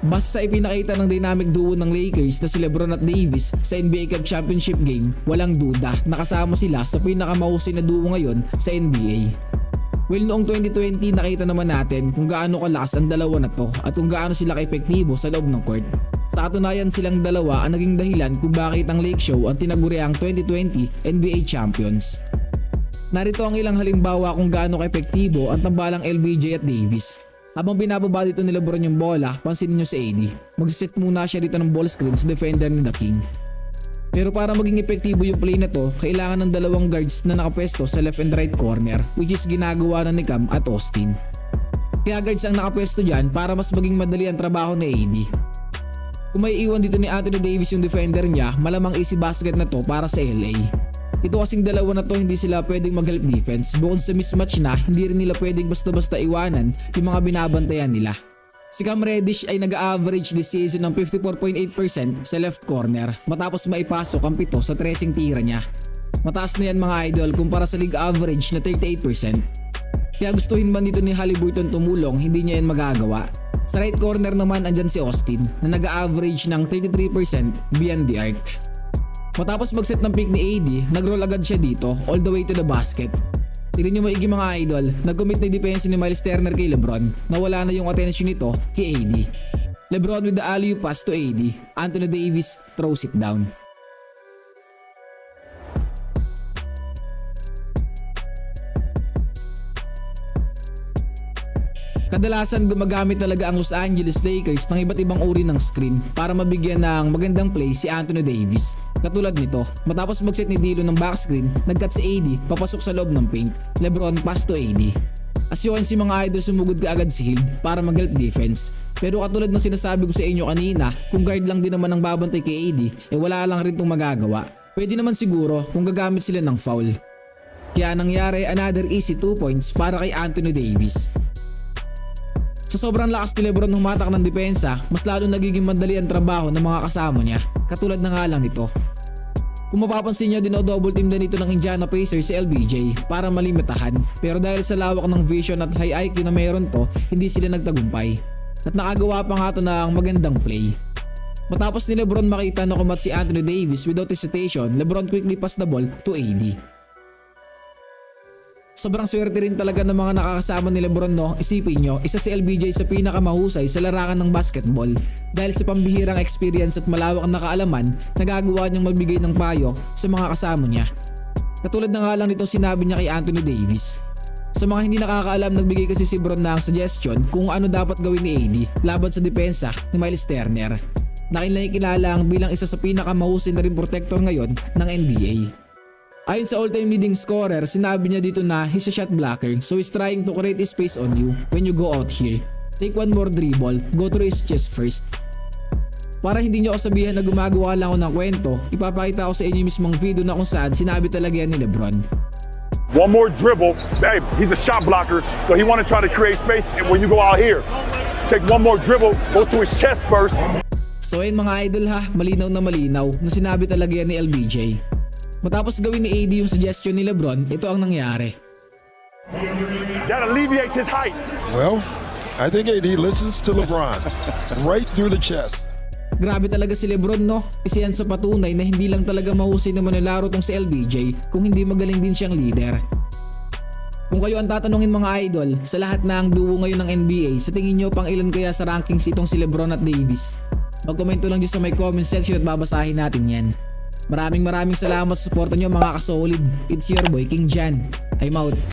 Basta ipinakita ng dynamic duo ng Lakers na si Lebron at Davis sa NBA Cup Championship game, walang duda nakasama sila sa pinakamahusay na duo ngayon sa NBA. Well noong 2020 nakita naman natin kung gaano kalakas ang dalawa na to at kung gaano sila kaepektibo sa loob ng court. Sa katunayan silang dalawa ang naging dahilan kung bakit ang Lake Show ang tinaguriang 2020 NBA Champions. Narito ang ilang halimbawa kung gaano kaepektibo ang tambalang LBJ at Davis. Habang binababa dito ni Lebron yung bola, pansinin nyo si AD. Magsiset muna siya dito ng ball screen sa defender ni The King. Pero para maging epektibo yung play na to, kailangan ng dalawang guards na nakapwesto sa left and right corner which is ginagawa na ni Cam at Austin. Kaya guards ang nakapwesto dyan para mas maging madali ang trabaho ni AD. Kung may iwan dito ni Anthony Davis yung defender niya, malamang easy basket na to para sa LA. Ito kasing dalawa na to hindi sila pwedeng mag-help defense bukod sa mismatch na hindi rin nila pwedeng basta-basta iwanan yung mga binabantayan nila. Si Cam Reddish ay nag-average this season ng 54.8% sa left corner matapos maipasok ang pito sa tracing tira niya. Mataas na yan mga idol kumpara sa league average na 38%. Kaya gustuhin man dito ni Halliburton tumulong hindi niya yan magagawa. Sa right corner naman andyan si Austin na nag-average ng 33% beyond the arc. Matapos mag-set ng pick ni AD, nag-roll agad siya dito all the way to the basket. Tignan nyo maigi mga idol, nag-commit na depensa ni Miles Turner kay Lebron na wala na yung attention nito kay AD. Lebron with the alley pass to AD, Anthony Davis throws it down. Kadalasan gumagamit talaga ang Los Angeles Lakers ng iba't ibang uri ng screen para mabigyan ng magandang play si Anthony Davis. Katulad nito, matapos mag-set ni Dilo ng back screen, nag-cut si AD papasok sa loob ng paint. Lebron pass to AD. As yun si mga idol sumugod ka agad si Hill para mag-help defense. Pero katulad ng sinasabi ko sa inyo kanina, kung guard lang din naman ang babantay kay AD, eh wala lang rin tong magagawa. Pwede naman siguro kung gagamit sila ng foul. Kaya nangyari another easy 2 points para kay Anthony Davis. Sa sobrang lakas ni Lebron humatak ng depensa, mas lalo nagiging madali ang trabaho ng mga kasama niya, katulad na nga lang nito. Kung mapapansin nyo, dino-double team din ito ng Indiana Pacers si LBJ para malimitahan. Pero dahil sa lawak ng vision at high IQ na meron to, hindi sila nagtagumpay. At nakagawa pa nga to ng magandang play. Matapos ni Lebron makita na kumat si Anthony Davis without hesitation, Lebron quickly passed the ball to AD. Sobrang swerte rin talaga ng mga nakakasama ni Lebron no. Isipin nyo, isa si LBJ sa pinakamahusay sa larangan ng basketball. Dahil sa pambihirang experience at malawak na kaalaman, nagagawa niyang magbigay ng payo sa mga kasama niya. Katulad na nga lang nitong sinabi niya kay Anthony Davis. Sa mga hindi nakakaalam, nagbigay kasi si Bron ng suggestion kung ano dapat gawin ni AD laban sa depensa ni Miles Turner. Na kilala bilang isa sa pinakamahusay na rin protector ngayon ng NBA. Ayon sa all-time leading scorer, sinabi niya dito na he's a shot blocker so he's trying to create space on you when you go out here. Take one more dribble, go through his chest first. Para hindi niyo ako sabihan na gumagawa lang ako ng kwento, ipapakita ko sa inyo mismong video na kung saan sinabi talaga yan ni Lebron. One more dribble. Babe, he's a shot blocker, so he want to try to create space. And when you go out here, take one more dribble, go to his chest first. So ayun mga idol ha, malinaw na malinaw na sinabi talaga yan ni LBJ. Matapos gawin ni AD yung suggestion ni Lebron, ito ang nangyari. That alleviates his height. Well, I think AD listens to LeBron right through the chest. Grabe talaga si Lebron no, isa yan sa patunay na hindi lang talaga mahusay na manlalaro tong si LBJ kung hindi magaling din siyang leader. Kung kayo ang tatanungin mga idol, sa lahat na ang duo ngayon ng NBA, sa tingin nyo pang ilan kaya sa rankings itong si Lebron at Davis? Magkomento lang dyan sa may comment section at babasahin natin yan. Maraming maraming salamat sa suporta nyo mga kasolid. It's your boy King Jan. I'm out.